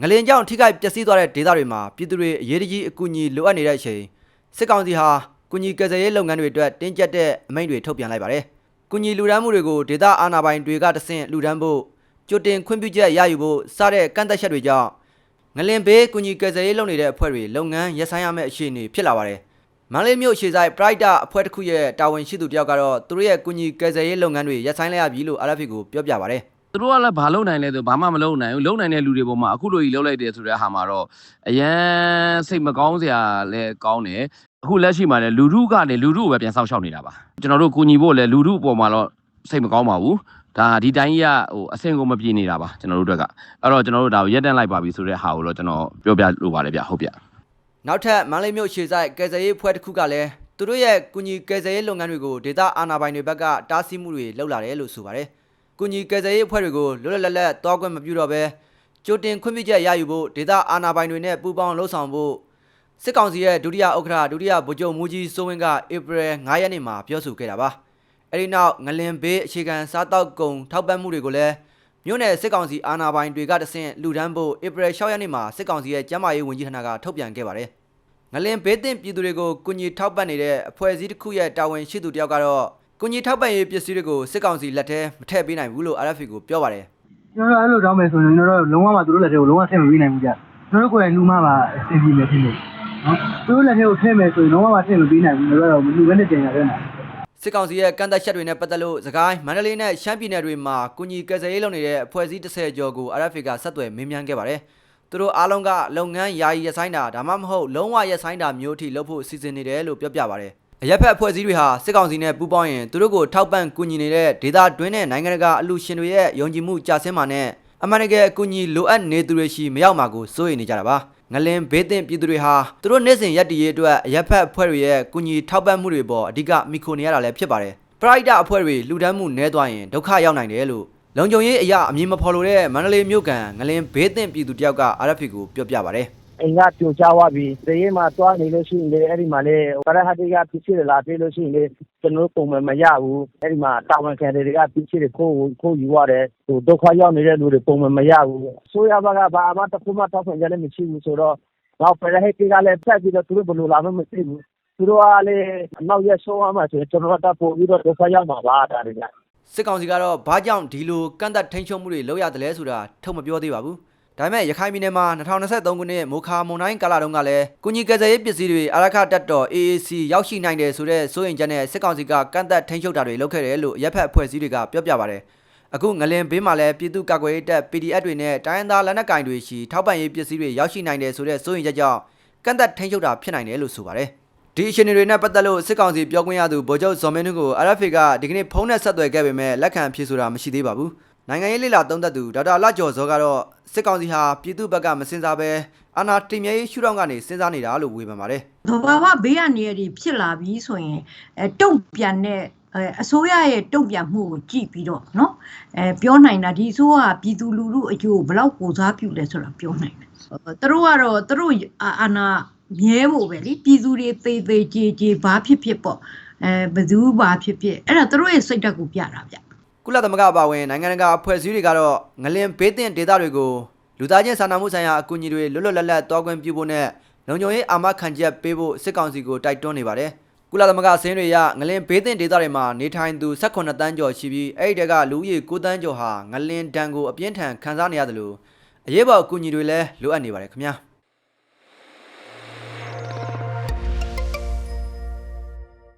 ငလင်ကြောင့်ထိခိုက်ပျက်စီးသွားတဲ့ဒေသတွေမှာပြည်သူတွေအရေးတကြီးအကူအညီလိုအပ်နေတဲ့အချိန်စစ်ကောင်စီဟာကုညီကယ်ဆယ်ရေးလုပ်ငန်းတွေအတွက်တင်းကျပ်တဲ့အမိန့်တွေထုတ်ပြန်လိုက်ပါတယ်။ကုညီလူဒန်းမှုတွေကိုဒေသအာဏာပိုင်တွေကတဆင့်လူဒန်းဖို့ကြိုတင်ခွင့်ပြုချက်ရယူဖို့စတဲ့ကန့်သက်ချက်တွေကြောင့်ငလင်ဘေးကုညီကယ်ဆယ်ရေးလုပ်နေတဲ့အဖွဲ့တွေလုပ်ငန်းရပ်ဆိုင်းရမယ့်အခြေအနေဖြစ်လာပါတယ်။မန္တလေးမြို့ရှေ့ဆိုင် Pride အဖွဲ့တစ်ခုရဲ့တာဝန်ရှိသူတယောက်ကတော့သူတို့ရဲ့ကုညီကယ်ဆယ်ရေးလုပ်ငန်းတွေရပ်ဆိုင်းလိုက်ရပြီလို့ RFA ကိုပြောပြပါတယ်။ သူတို့ကလည်းဘာလုပ်နိုင်လဲဆိုဘာမှမလုပ်နိုင်ဘူးလုပ်နိုင်တဲ့လူတွေပေါ်မှာအခုလိုကြီးလုပ်လိုက်တယ်ဆိုတဲ့ဟာမှာတော့အရန်စိတ်မကောင်းစရာလည်းကောင်းတယ်အခုလက်ရှိမှာလည်းလူထုကလည်းလူထုကိုပဲပြန်ဆောက်ရှောက်နေတာပါကျွန်တော်တို့ကူညီဖို့လည်းလူထုပေါ်မှာတော့စိတ်မကောင်းပါဘူးဒါဒီတိုင်းကြီးကဟိုအဆင့်ကိုမပြေနေတာပါကျွန်တော်တို့အတွက်ကအဲ့တော့ကျွန်တော်တို့ဒါကိုရက်တန့်လိုက်ပါပြီဆိုတဲ့ဟာကိုတော့ကျွန်တော်ပြောပြလိုပါတယ်ဗျဟုတ်ဗျနောက်ထပ်မန္တလေးမြို့ရှေ့ဆိုင်ကယ်ဆယ်ရေးဖွဲ့တစ်ခုကလည်းသူတို့ရဲ့ကုညီကယ်ဆယ်ရေးလုပ်ငန်းတွေကိုဒေသအာဏာပိုင်တွေဘက်ကတားဆီးမှုတွေလုပ်လာတယ်လို့ဆိုပါတယ်။ ကုညီကယ်ဆယ်ရေးအဖွဲ့တွေကိုလွတ်လွတ်လပ်လပ်တောင်းခွင့်မပြုတော့ဘဲကြိုတင်ခွင့်ပြုချက်ရယူဖို့ဒေသအာဏာပိုင်တွေနဲ့ပူးပေါင်းလှုပ်ဆောင်ဖို့စစ်ကောင်စီရဲ့ဒုတိယဥက္ကဋ္ဌဒုတိယဗိုလ်ချုပ်မူကြီးစိုးဝင်းကဧပြီ9ရက်နေ့မှာပြောဆိုခဲ့တာပါ။အဲဒီနောက်ငလင်ဘေးအခြေခံစားတောက်ကုန်ထောက်ပံ့မှုတွေကိုလည်းမြို့နယ်စစ်ကောင်စီအာဏာပိုင်တွေကတဆင့်လူဒန်းဖို့ဧပြီ6ရက်နေ့မှာစစ်ကောင်စီရဲ့ကျန်းမာရေးဝန်ကြီးဌာနကထုတ်ပြန်ခဲ့ပါတယ်။ငလင်ဘေးတင်ပြည်သူတွေကိုကုညီထောက်ပံ့နေတဲ့အဖွဲ့အစည်းတစ်ခုရဲ့တာဝန်ရှိသူတယောက်ကတော့ ကုညီထောက်ပံ့ရေးပစ္စည်းတွေကိုစစ်ကောင်စီလက်ထဲမထည့်ပေးနိုင်ဘူးလို့ RFA ကိုပြောပါတယ်ကျွန်တော်တို့အဲ့လိုတောင်းမယ်ဆိုရင်ကျွန်တော်တို့လုံးဝမှသူတို့လက်ထဲကိုလုံးဝထည့်မပေးနိုင်ဘူးကြကျွန်တော်တို့ကိုယ်တိုင်လူမှပါအဆင်ပြေမယ်ဖြစ်နေနော်သူတို့လက်ထဲကိုထည့်မယ်ဆိုရင်လုံးဝမှထည့်မပေးနိုင်ဘူးကျွန်တော်တို့ကမလူဘဲနဲ့တင်ရတဲ့နာစစ်ကောင်စီရဲ့ကန့်သက်ချက်တွေနဲ့ပတ်သက်လို့စကိုင်းမန္တလေးနဲ့ရှမ်းပြည်နယ်တွေမှာကုညီကယ်ဆယ်ရေးလုပ်နေတဲ့အဖွဲ့အစည်း30ကျော်ကို RFA ကဆက်သွယ်မေးမြန်းခဲ့ပါတယ်သူတို့အားလုံးကလုပ်ငန်းယာယီရပ်ဆိုင်းတာဒါမှမဟုတ်လုံးဝရပ်ဆိုင်းတာမျိုးအထိလုပ်ဖို့စီစဉ်နေတယ်လို့ပြောပြပါတယ် အရက်ဖက်အဖွဲ့အစည်းတွေဟာစစ်ကောင်စီနဲ့ပူးပေါင်းရင်သူတို့ကိုထောက်ပံ့ကူညီနေတဲ့ဒေသတွင်းနဲ့နိုင်ငံတကာအလူရှင်တွေရဲ့ယုံကြည်မှုကြာဆင်းမှာနဲ့အမှန်တကယ်အကူအညီလိုအပ်နေသူတွေရှိမရောက်မှာကိုစိုးရိမ်နေကြတာပါငလင်ဘေးတင်ပြည်သူတွေဟာသူတို့နေ့စဉ်ရက်တည်ရေးအတွက်အရက်ဖက်အဖွဲ့တွေရဲ့ကူညီထောက်ပံ့မှုတွေပေါ်အဓိကမိခိုနေရတာလည်းဖြစ်ပါတယ်ပရိုက်တာအဖွဲ့တွေလူဒန်းမှုနည်းသွားရင်ဒုက္ခရောက်နိုင်တယ်လို့လုံခြုံရေးအရာအမည်မဖော်လို့တဲ့မန္တလေးမြို့ကန်ငလင်ဘေးတင်ပြည်သူတယောက်က RFP ကိုပြောပြပါတယ် အိမ်ကပြိုကျသွားပြီတရေမှာတွားနေလို့ရှိရင်လေအဲ့ဒီမှာလေပရဟတ်တွေကပြစ်ချစ်လာပြေးလို့ရှိရင်လေကျွန်တော်ပုံမှန်မရဘူးအဲ့ဒီမှာတာဝန်ခံတွေကပြစ်ချစ်တွေခိုးခိုးယူရတယ်ဟိုဒုက္ခရောက်နေတဲ့လူတွေပုံမှန်မရဘူးဆိုရပါကဘာမှတစ်ခုမှတောက်ခွင့်ကြလည်းမရှိဘူးဆိုတော့နောက်ပရဟတ်တွေကလည်းဖက်ပြီးတော့သူတို့ဘယ်လိုလာမှမသိဘူးသူတို့ကလည်းအနောက်ရက်ဆုံးအောင်မှဆိုရင်ကျွန်တော်တို့ပို့ပြီးတော့ဒုက္ခရောက်မှာပါဒါတွေကစစ်ကောင်စီကတော့ဘာကြောင့်ဒီလိုကန့်သက်ထိန်းချုပ်မှုတွေလုပ်ရတယ်လဲဆိုတာထုတ်မပြောသေးပါဘူး။ ဒါပေမဲ့ရခိုင်ပြည်နယ်မှာ2023ခုနှစ်မိုခါမွန်တိုင်းကာလတုန်းကလည်းကုညီကယ်ဆယ်ရေးပစ္စည်းတွေအရခတက်တော် AAC ရောက်ရှိနိုင်တယ်ဆိုတဲ့စိုးရင်ချက်နဲ့စစ်ကောင်စီကကန့်သက်ထိန်းချုပ်တာတွေလုပ်ခဲ့တယ်လို့ရပ်ဖက်အဖွဲ့အစည်းတွေကပြောပြပါတယ်။အခုငလင်ဘေးမှာလည်းပြည်သူ့ကာကွယ်ရေးတပ် PDF တွေနဲ့တိုင်းရင်းသားလက်နက်ကိုင်တွေရှိထောက်ပံ့ရေးပစ္စည်းတွေရောက်ရှိနိုင်တယ်ဆိုတဲ့စိုးရင်ချက်ကြောင့်ကန့်သက်ထိန်းချုပ်တာဖြစ်နိုင်တယ်လို့ဆိုပါတယ်။ဒီအခြေအနေတွေနဲ့ပတ်သက်လို့စစ်ကောင်စီပြောခွင့်ရသူဗိုလ်ချုပ်ဇော်မင်းနုကို RFA ကဒီကနေ့ဖုန်းနဲ့ဆက်သွယ်ခဲ့ပေမဲ့လက်ခံဖြေဆိုတာမရှိသေးပါဘူး။ နိုင်ငံရေးလေလာသုံးသက်သူဒေါက်တာလကျော်ဇောကတော့စစ်ကောင်စီဟာပြည်သူ့ဘက်ကမစင်စားပဲအာဏာတည်မြဲရေးရှုထောင့်ကနေစဉ်းစားနေတာလို့ဝေဖန်ပါတယ် သဘာဝဘေးကနေရည်ဖြစ်လာပြီဆိုရင်အဲတုံ့ပြန်တဲ့အဲအစိုးရရဲ့တုံ့ပြန်မှုကိုကြည့်ပြီးတော့เนาะအဲပြောနိုင်တာဒီအစိုးရကပြည်သူလူထုအကျိုးကိုဘယ်လောက်ကိုစားပြုလဲဆိုတာပြောနိုင်တယ်အဲသူတို့ကတော့သူတို့အာအာနာမြဲဖို့ပဲလေပြည်သူတွေသေးသေးကြေကြေဘာဖြစ်ဖြစ်ပေါ့အဲဘယ်သူဘာဖြစ်ဖြစ်အဲ့ဒါသူတို့ရဲ့စိတ်ဓာတ်ကိုပြတာဗျ ။ ကုလသမဂ္ဂအပါအဝင်နိုင်ငံတကာအဖွဲ့အစည်းတွေကတော့ငလင်ဘေးတင်ဒေသတွေကိုလူသားချင်းစာနာမှုဆိုင်ရာအကူအညီတွေလွတ်လွတ်လပ်လပ်တောင်းခွင့်ပြုဖို့နဲ့လုံခြုံရေးအာမခံချက်ပေးဖို့စစ်ကောင်စီကိုတိုက်တွန်းနေပါတယ်။ကုလသမဂ္ဂအစည်းအဝေးရငလင်ဘေးတင်ဒေသတွေမှာနေထိုင်သူ18တန်းကျော်ရှိပြီးအဲ့ဒီတက်ကလူဦးရေ9တန်းကျော်ဟာငလင်ဒဏ်ကိုအပြင်းထန်ခံစားနေရတယ်လို့အရေးပေါ်အကူအညီတွေလည်းလိုအပ်နေပါတယ်ခင်ဗျာ။